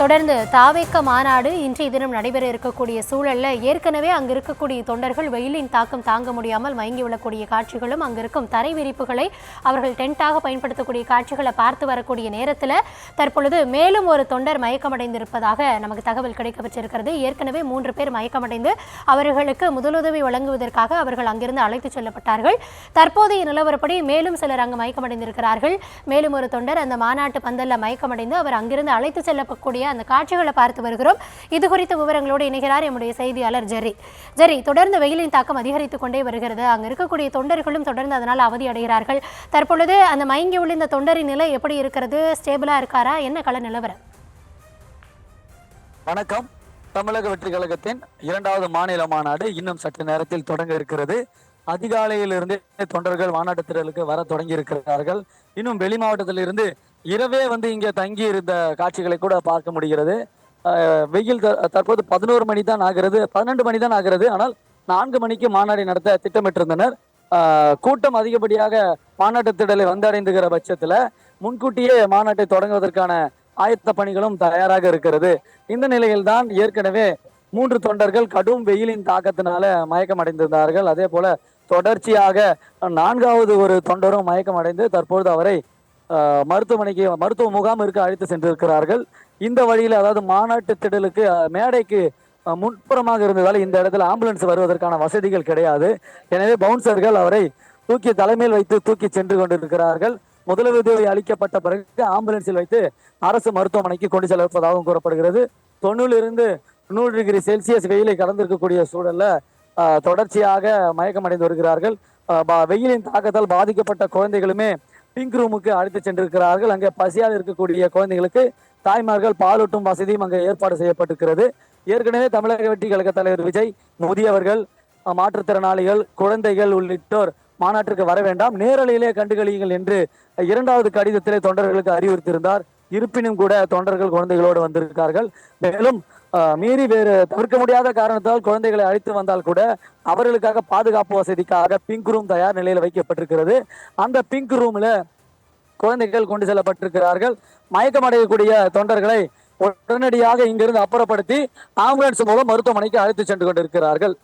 தொடர்ந்து தாவேக்க மாநாடு இன்றைய தினம் நடைபெற இருக்கக்கூடிய சூழலில் ஏற்கனவே அங்கு இருக்கக்கூடிய தொண்டர்கள் வெயிலின் தாக்கம் தாங்க முடியாமல் மயங்கி விழக்கூடிய காட்சிகளும் அங்கு இருக்கும். தரை விரிப்புகளை அவர்கள் டென்ட்டாக பயன்படுத்தக்கூடிய காட்சிகளை பார்த்து வரக்கூடிய நேரத்தில் தற்பொழுது மேலும் ஒரு தொண்டர் மயக்கமடைந்திருப்பதாக நமக்கு தகவல் கிடைக்கப்பட்டிருக்கிறது. ஏற்கனவே மூன்று பேர் மயக்கமடைந்து அவர்களுக்கு முதலுதவி வழங்குவதற்காக அவர்கள் அங்கிருந்து அழைத்துச் செல்லப்பட்டார்கள். தற்போதைய நிலவரப்படி மேலும் சிலர் அங்கு மயக்கமடைந்திருக்கிறார்கள். மேலும் ஒரு தொண்டர் அந்த மாநாட்டு பந்தல்ல மயக்கமடைந்து அவர் அங்கிருந்து அழைத்து செல்லக்கூடிய அந்த காட்சிகளை பார்த்து வருகிறோம். இது குறித்த விவரங்களோடு இணைகிறார் எம்முடைய செய்தியாளர் ஜெரி ஜெரி தொடர்ந்து வெயிலின் தாக்கம் அதிகரித்துக் கொண்டே வருகிறது. அங்கு இருக்கக்கூடிய தொண்டர்களும் தொடர்ந்து அதனால் அவதி அடைகிறார்கள். தற்பொழுது அந்த மயங்கி உள்ள இந்த தொண்டரின் நிலை எப்படி இருக்கிறது? ஸ்டேபிளா இருக்காரா? என்ன கள நிலவரம்? வணக்கம். தமிழக வெற்றி கழகத்தின் இரண்டாவது மாநில மாநாடு இன்னும் சற்று நேரத்தில் தொடங்க இருக்கிறது. அதிகாலையிலிருந்தே தொண்டர்கள் மாநாட்டு திடலுக்கு வர தொடங்கி இருக்கிறார்கள் இன்னும் வெளி மாவட்டத்திலிருந்து இரவே வந்து இங்கே தங்கி இருந்த காட்சிகளை கூட பார்க்க முடிகிறது. வெயில் த- தற்போது பதினோரு மணி தான் ஆகிறது. பன்னெண்டு மணி தான் ஆகிறது. ஆனால் நான்கு மணிக்கு மாநாடு நடத்த திட்டமிட்டிருந்தனர். கூட்டம் அதிகப்படியாக மாநாட்டு திடலை வந்தடைந்துகிற பட்சத்தில் முன்கூட்டியே மாநாட்டை தொடங்குவதற்கான ஆயத்த பணிகளும் தயாராக இருக்கிறது. இந்த நிலையில்தான் ஏற்கனவே மூன்று தொண்டர்கள் கடும் வெயிலின் தாக்கத்தினால மயக்கம் அடைந்திருந்தார்கள் அதே போல தொடர்ச்சியாக நான்காவது ஒரு தொண்டரும் மயக்கம் அடைந்து தற்பொழுது அவரை மருத்துவமனைக்கு மருத்துவ முகாம் இருக்க அழைத்து சென்றிருக்கிறார்கள். இந்த வழியில் அதாவது மாநாட்டு திடலுக்கு மேடைக்கு முன்புறமாக இருந்ததால் இந்த இடத்துல ஆம்புலன்ஸ் வருவதற்கான வசதிகள் கிடையாது. எனவே பவுன்சர்கள் அவரை தூக்கி தலைமையில் வைத்து தூக்கி சென்று கொண்டிருக்கிறார்கள். முதலுதவி அளிக்கப்பட்ட பிறகு ஆம்புலன்ஸில் வைத்து அரசு மருத்துவமனைக்கு கொண்டு செல்லப்பதாகவும் கூறப்படுகிறது. தொண்ணூலிருந்து நூறு டிகிரி செல்சியஸ் வெயிலை கடந்திருக்கக்கூடிய சூழல்ல தொடர்ச்சியாக மயக்கமடைந்து வருகிறார்கள். வெயிலின் தாக்கத்தால் பாதிக்கப்பட்ட குழந்தைகளுமே பிங்க் ரூமுக்கு அழைத்து சென்றிருக்கிறார்கள். அங்கே பசியால் இருக்கக்கூடிய குழந்தைகளுக்கு தாய்மார்கள் பாலூட்டும் வசதியும் அங்கே ஏற்பாடு செய்யப்பட்டிருக்கிறது. ஏற்கனவே தமிழக வெற்றி கழக தலைவர் விஜய் முதியவர்கள் மாற்றுத்திறனாளிகள் குழந்தைகள் உள்ளிட்டோர் மாநாட்டிற்கு வர வேண்டாம். நேரலையிலே கண்டுகளியுங்கள் என்று இரண்டாவது கடிதத்திலே தொண்டர்களுக்கு அறிவுறுத்தியிருந்தார். இருப்பினும் கூட தொண்டர்கள் குழந்தைகளோடு வந்திருக்கார்கள். மேலும் மீறி வேறு தவிர்க்க முடியாத காரணத்தால் குழந்தைகளை அழைத்து வந்தால் கூட அவர்களுக்காக பாதுகாப்பு வசதிக்காக பிங்க் ரூம் தயார் நிலையில் வைக்கப்பட்டிருக்கிறது. அந்த பிங்க் ரூம்ல குழந்தைகள் கொண்டு செல்லப்பட்டிருக்கிறார்கள். மயக்கமடையக்கூடிய தொண்டர்களை உடனடியாக இங்கிருந்து அப்புறப்படுத்தி ஆம்புலன்ஸ் மூலம் மருத்துவமனைக்கு அழைத்து சென்று கொண்டிருக்கிறார்கள்.